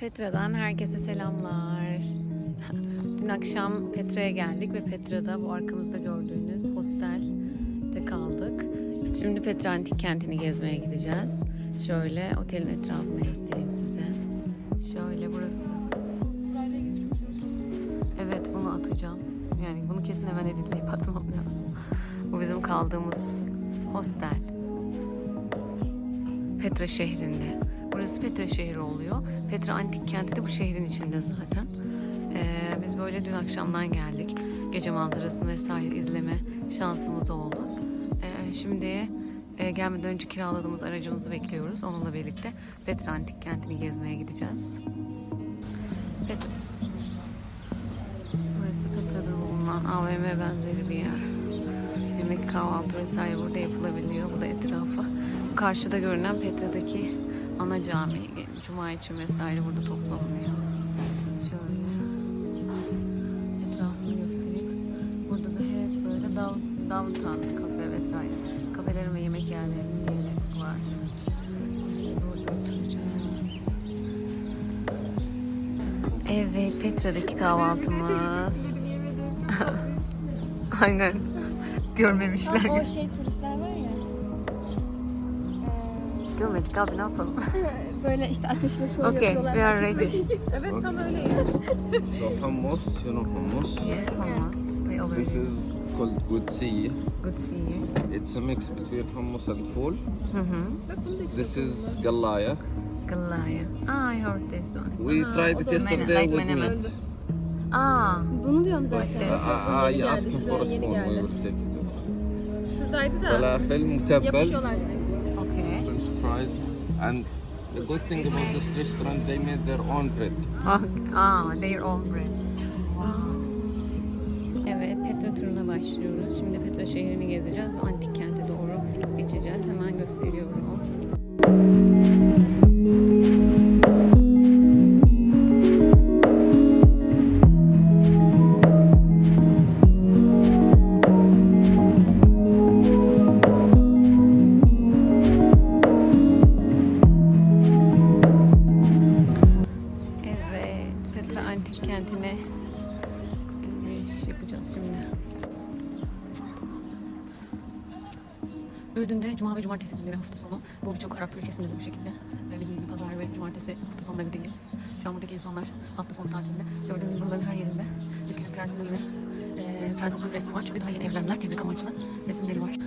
Petra'dan herkese selamlar. Dün akşam Petra'ya geldik ve Petra'da bu arkamızda gördüğünüz hostelde kaldık. Şimdi Petra Antik Kenti'ni gezmeye gideceğiz. Şöyle otelin etrafını göstereyim size. Şöyle burası. Evet bunu atacağım. Yani bunu kesin hemen editleyip atmam lazım. Bu bizim kaldığımız hostel. Petra şehrinde. Burası Petra şehri oluyor. Petra antik kenti de bu şehrin içinde zaten. Ee, biz böyle dün akşamdan geldik. Gece manzarasını vesaire izleme şansımız oldu. Ee, şimdi e, gelmeden önce kiraladığımız aracımızı bekliyoruz. Onunla birlikte Petra antik kentini gezmeye gideceğiz. Petra. Burası Petra'da bulunan AVM benzeri bir yer. Yemek, kahvaltı vesaire burada yapılabiliyor. Bu da etrafı. Karşıda görünen Petra'daki ana cami, cuma için vesaire burada toplanılıyor. Şöyle etrafını göstereyim. Burada da hep böyle down, downtown kafe vesaire. Kafelerin ve yemek yerlerinin yeri var. Burada oturacağız. Evet, Petra'daki kahvaltımız. Aynen. Görmemişler. o şey turistler var. Görmedik abi ne yapalım? Böyle işte ateşle şov Okay, yapıyorlar. we are ready. evet tam öyle yani. So hummus, you know hummus. Yes, hummus. We already This is called gudsi. good to. It's a mix between hummus and fool. Hı hı. This is gallaya. Galaya. Ah, I heard this one. We Ah, tried o it da yesterday like with menemen. meat. Ah, Bunu diyorum I, zaten. I, I Yeni asked geldi, him for a şuraya yeni spoon. We geldi. will take it. Şuradaydı da Falafel, mutabbal, yapışıyorlar direkt. Fries, and the good thing about this restaurant, they made their own bread. Ah, ah, their own bread. Wow. Evet, Petra turuna başlıyoruz. Şimdi Petra şehrini gezeceğiz ve antik kente doğru geçeceğiz. Hemen gösteriyorum. Birçok Arap ülkesinde de bu şekilde. Bizim gibi pazar ve Cumartesi hafta sonları değil. Şu an buradaki insanlar hafta sonu tatilinde. Gördüğünüz gibi buraların her yerinde ülkenin prensinin ve e, prensesin resmi var. Çünkü daha yeni evlendiler. Tebrik amaçlı resimleri var.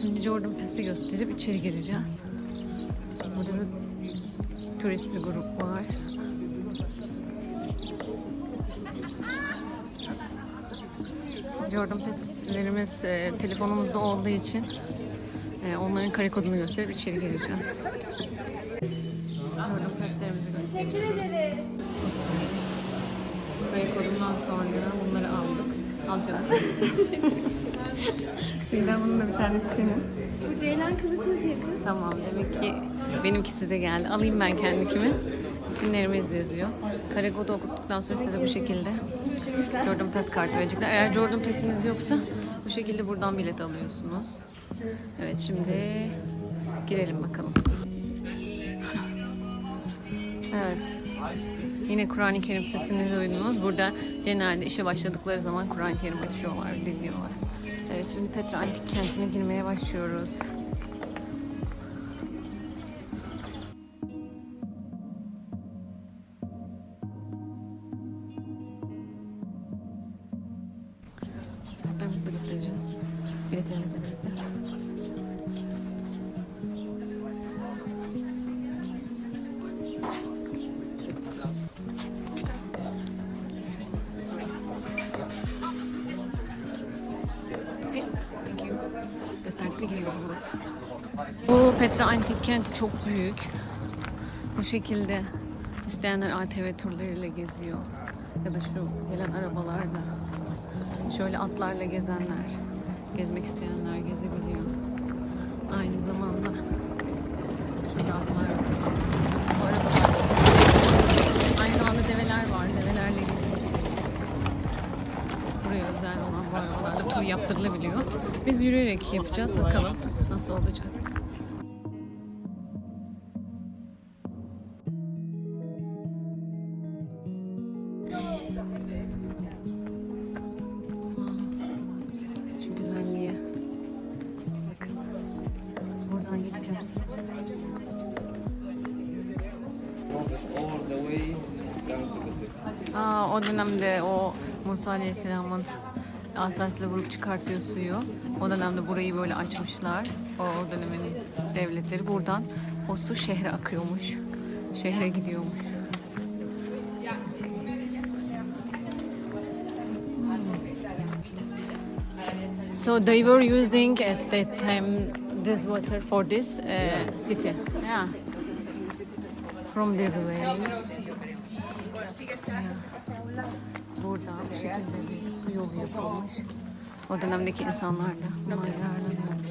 Şimdi Jordan Pass'i gösterip içeri gireceğiz. Burada da turist bir grup var. Jordan Pass'lerimiz e, telefonumuzda olduğu için e, onların kare kodunu gösterip içeri gireceğiz. Jordan Pass'lerimizi gösteriyoruz. Kare kodundan sonra bunları aldık. Alacağım. Şeyden bunun da bir tanesi senin. Bu Ceylan kızı çizdi ya kız. Tamam demek ki benimki size geldi. Alayım ben kendikimi. İsimlerimiz yazıyor. Kare kodu okuttuktan sonra size bu şekilde Jordan Pass kartı verecekler. Eğer Jordan Pass'iniz yoksa bu şekilde buradan bilet alıyorsunuz. Evet şimdi girelim bakalım. Evet. Yine Kur'an-ı Kerim sesini duydunuz. Burada genelde işe başladıkları zaman Kur'an-ı Kerim açıyorlar, dinliyorlar. Evet şimdi Petra Antik Kenti'ne girmeye başlıyoruz. Gösterdik ve giriyoruz. Bu Petra Antik Kenti çok büyük. Bu şekilde isteyenler ATV turlarıyla geziyor. Ya da şu gelen arabalarla. Şöyle atlarla gezenler, gezmek isteyenler gezebiliyor. Aynı zamanda şöyle atlar, tur yaptırılabiliyor. Biz yürüyerek yapacağız. Bakalım nasıl olacak. Şu güzelliğe. Bakın. Buradan gideceğiz. Aa, o dönemde o Musa Aleyhisselam'ın asasıyla vurup çıkarttığı suyu. O dönemde burayı böyle açmışlar. O dönemin devletleri buradan o su şehre akıyormuş. Şehre gidiyormuş. So they were using at that time this water for this uh, city. Yeah. From this way. Yeah. Burada bu şekilde bir su yolu yapılmış. O dönemdeki insanlar da buna yararlanıyormuş.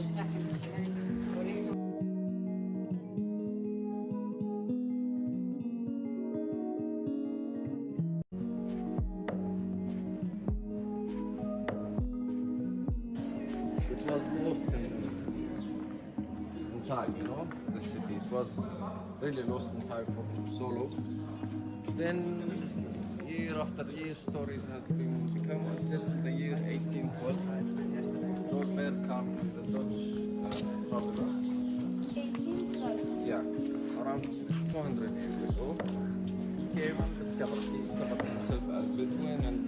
Really lost in time for so. Then, year after year, stories has been become until the year 1812. Lord Mayor come, the Dutch uh, traveler. Yeah, around 200 years ago. he Came and discovered, he discovered himself as Bedouin and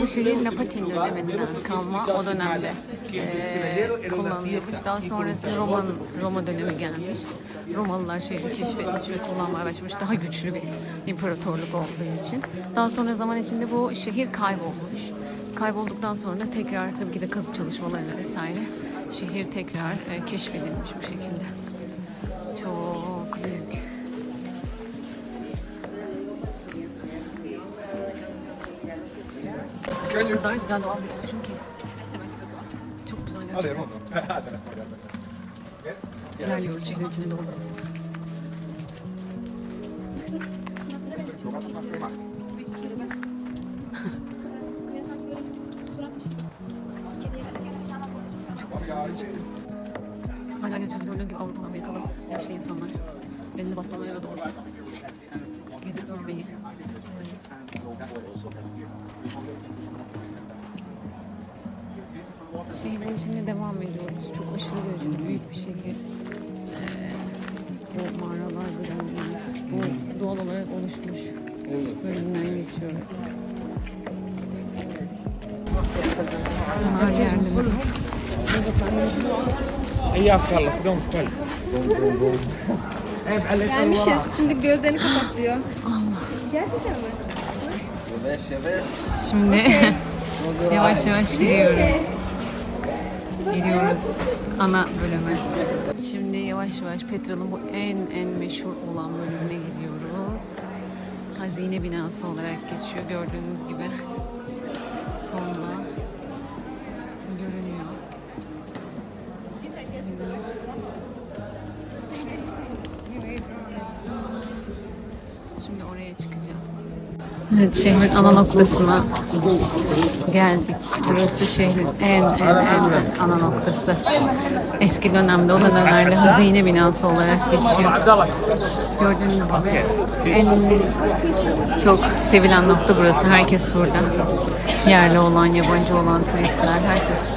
Bu şehir Napatin döneminden kalma o dönemde eee kullanılıyormuş. Daha sonrasında Roman Roma dönemi gelmiş. Romalılar şehri keşfetmiş ve kullanmaya başlamış. Daha güçlü bir imparatorluk olduğu için. Daha sonra zaman içinde bu şehir kaybolmuş. Kaybolduktan sonra tekrar tabii ki de kazı çalışmalarıyla vesaire şehir tekrar eee, keşfedilmiş bu şekilde. Çok büyük. O kadar güzel doğal bir oluşum ki. Çok güzel gerçekten. İlerliyoruz şehrin içine doğru. Hala götürüp gördüğün gibi Avrupalı Amerikalı yaşlı insanlar. Elini basmalarıyla da olsa. oluşmuş. Evet. Bölümden geçiyoruz. Bunlar yerli mi? Eyyak kallah, kudam kal. Gelmişiz. Şimdi gözlerini kapat diyor. Allah. Gerçekten mi? Yavaş yavaş. Şimdi yavaş yavaş giriyoruz. Giriyoruz ana bölüme. Şimdi yavaş yavaş Petral'ın bu en en meşhur olan bölümüne gidiyoruz. Hazine binası olarak geçiyor gördüğünüz gibi. Sonda Evet şehrin ana noktasına geldik. Burası şehrin en en en ana noktası. Eski dönemde o dönemlerde hazine binası olarak geçiyor. Gördüğünüz gibi en çok sevilen nokta burası. Herkes burada. Yerli olan, yabancı olan turistler, herkes.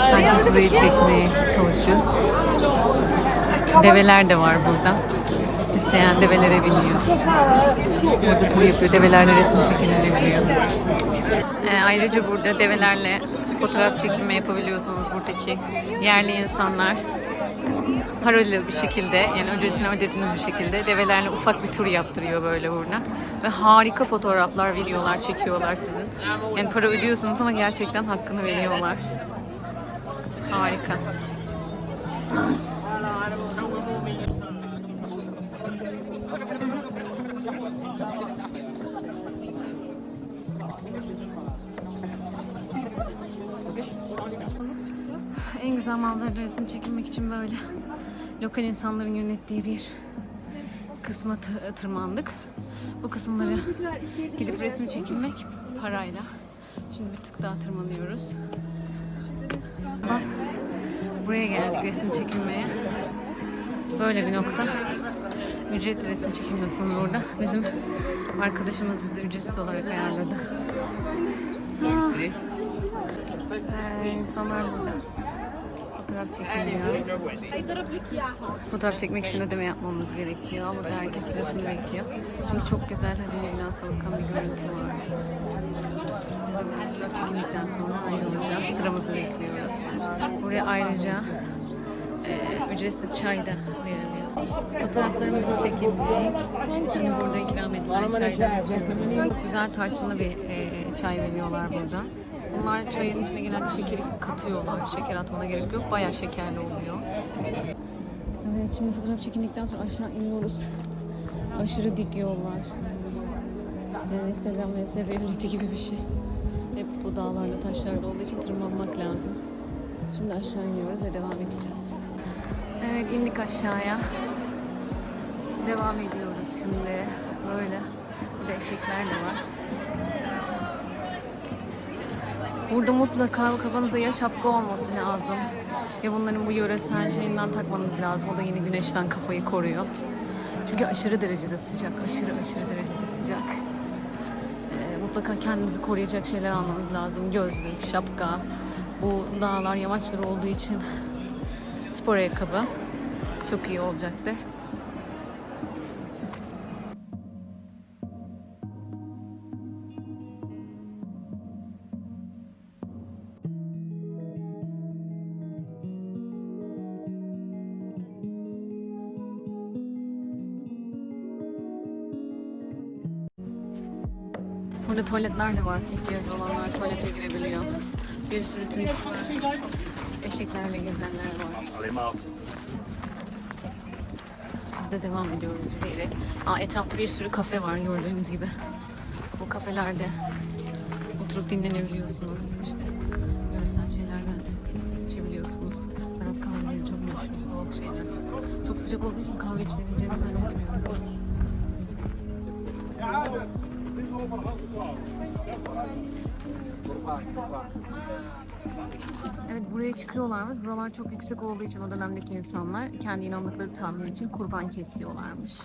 Herkes burayı çekmeye çalışıyor. Develer de var burada. İsteyen develere biniyor. Burada tur yapıyor. Develerle resim çekilebiliyor. Ee, ayrıca burada develerle fotoğraf çekilme yapabiliyorsunuz. Buradaki yerli insanlar paralı bir şekilde yani ücretini ödediğiniz bir şekilde develerle ufak bir tur yaptırıyor böyle burada. Ve harika fotoğraflar, videolar çekiyorlar sizin. Yani para ödüyorsunuz ama gerçekten hakkını veriyorlar. Harika. Güzel manzarada resim çekilmek için böyle lokal insanların yönettiği bir kısma tı- tırmandık. Bu kısımları gidip resim çekilmek parayla. Şimdi bir tık daha tırmanıyoruz. Bak, Buraya geldik resim çekilmeye. Böyle bir nokta. Ücretli resim çekilmiyorsunuz burada. Bizim arkadaşımız bize ücretsiz olarak ayarladı. Ah. Ee, insanlar burada. Fotoğraf çekiliyor. Fotoğraf çekmek için ödeme yapmamız gerekiyor. Burada herkes sırasını bekliyor. Çünkü çok güzel hazine binasına bakan bir görüntü var. Biz de burada çekildikten sonra ayrılacağız. Sıramızı bekliyoruz. Buraya ayrıca e, ücretsiz çay da veriliyor. Fotoğraflarımızı çekildik. Şimdi burada ikram edilen çaydan içiyoruz. Güzel tarçınlı bir e, çay veriyorlar burada. Bunlar çayın içine genelde şekeri katıyorlar. Şeker atmana gerek yok. Bayağı şekerli oluyor. Evet şimdi fotoğraf çekildikten sonra aşağı iniyoruz. Aşırı dik yollar. Yani Instagram vs reality gibi bir şey. Hep bu dağlarda taşlarda olduğu için tırmanmak lazım. Şimdi aşağı iniyoruz ve devam edeceğiz. Evet indik aşağıya. Devam ediyoruz şimdi. Böyle. Burada eşekler de var. Burada mutlaka kafanıza ya şapka olması lazım. Ya bunların bu yöresel şeyinden takmanız lazım. O da yine güneşten kafayı koruyor. Çünkü aşırı derecede sıcak. Aşırı aşırı derecede sıcak. Ee, mutlaka kendinizi koruyacak şeyler almanız lazım. Gözlük, şapka. Bu dağlar yamaçları olduğu için spor ayakkabı çok iyi olacaktır. Burada tuvaletler de var. İhtiyacı olanlar tuvalete girebiliyor. Bir sürü turist var. Eşeklerle gezenler var. Biz de devam ediyoruz yürüyerek. Aa, etrafta bir sürü kafe var gördüğünüz gibi. Bu kafelerde oturup dinlenebiliyorsunuz. İşte yöresel şeylerden de içebiliyorsunuz. Arap kahveleri çok meşhur, soğuk şeyler. Çok sıcak olduğu için kahve içilebileceğini zannetmiyorum. Evet buraya çıkıyorlarmış. Buralar çok yüksek olduğu için o dönemdeki insanlar kendi inandıkları tanrı için kurban kesiyorlarmış.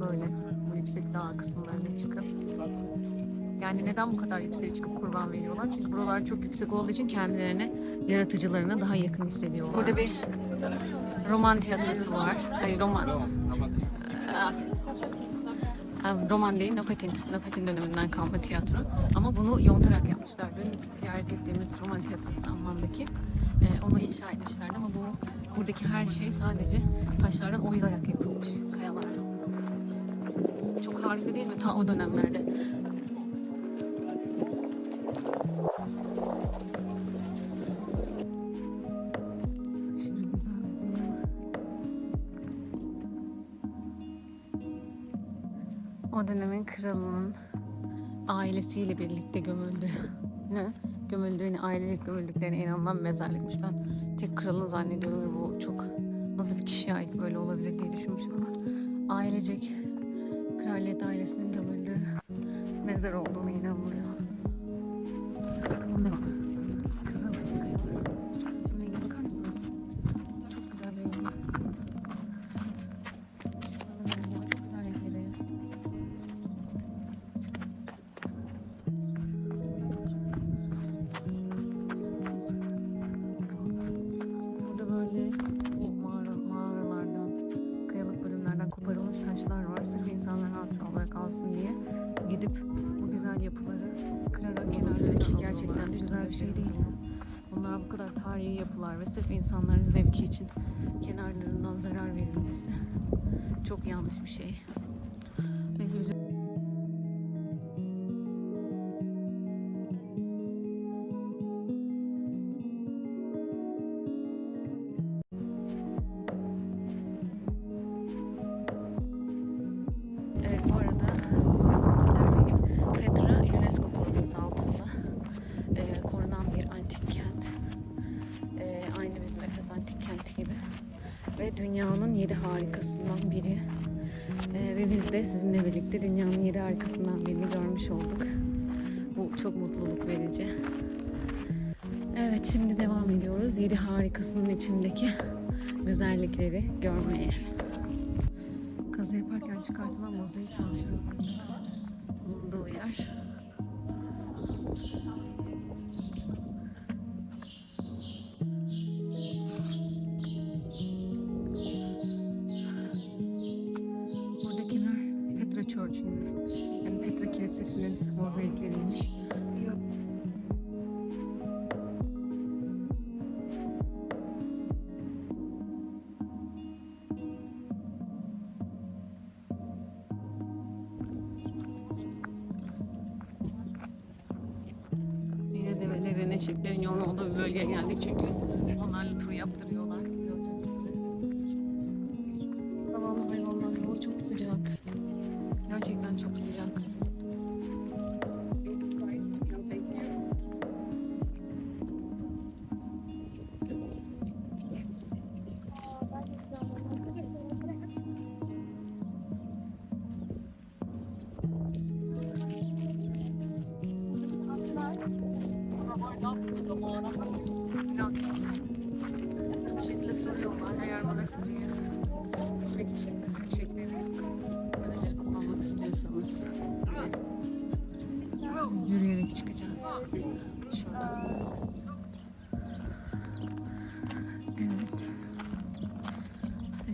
Böyle bu yüksek dağ kısımlarına çıkıp. Yani neden bu kadar yükseğe çıkıp kurban veriyorlar? Çünkü buralar çok yüksek olduğu için kendilerini yaratıcılarına daha yakın hissediyorlar. Burada bir roman tiyatrosu var. Hayır roman. Ha, Roman değil, Nopatin. Nopatin döneminden kalma tiyatro. Ama bunu yontarak yapmışlar. Dün ziyaret ettiğimiz Roman tiyatrosu Amman'daki. Ee, onu inşa etmişlerdi ama bu buradaki her şey sadece taşlardan oyularak yapılmış. Kayalardan. Çok harika değil mi ta o dönemlerde? O dönemin kralının ailesiyle birlikte gömüldüğüne, gömüldüğüne, ailecek gömüldüklerine inanılan mezarlıkmış. Ben tek kralını zannediyorum ve bu çok nasıl bir kişiye ait böyle olabilir diye düşünmüşüm ama ailecek kraliyet ailesinin gömüldüğü mezar olduğunu inanılıyor. Zevki için kenarlarından zarar verilmesi çok yanlış bir şey. Çok mutluluk verici. Evet şimdi devam ediyoruz. Yedi harikasının içindeki güzellikleri görmeye. Kazı yaparken çıkartılan mozaik taşlarının bulunduğu yer. Eşeklerin yoğun olduğu bir bölgeye geldik çünkü onlarla tur yaptırıyorlar.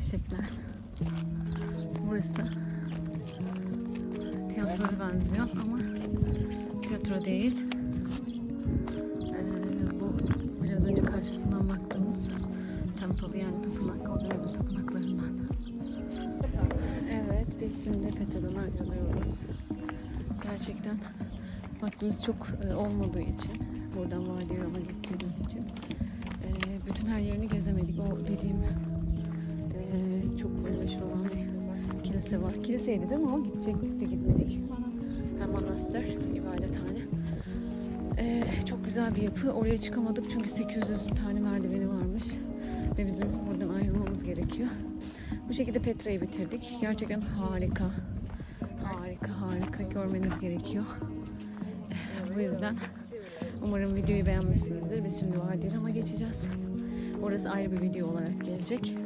Eşekler. Burası tiyatroya benziyor ama tiyatro değil. Ee, bu biraz önce karşısından baktığımız temple yani tapınak, Organize tapınaklarından. Evet, biz şimdi Petra'dan ayrılıyoruz. Gerçekten vaktimiz çok e, olmadığı için, buradan Vadi Ram'a gittiğimiz için e, bütün her yerini gezemedik. O dediğim çok meşhur olan bir kilise var. Kiliseydi değil mi o? Gidecektik de gitmedik. Hem manastır, ibadethane. Ee, çok güzel bir yapı. Oraya çıkamadık çünkü 800 tane merdiveni varmış. Ve bizim buradan ayrılmamız gerekiyor. Bu şekilde Petra'yı bitirdik. Gerçekten harika. Harika harika görmeniz gerekiyor. Bu yüzden umarım videoyu beğenmişsinizdir. Biz şimdi Vardiram'a geçeceğiz. Orası ayrı bir video olarak gelecek.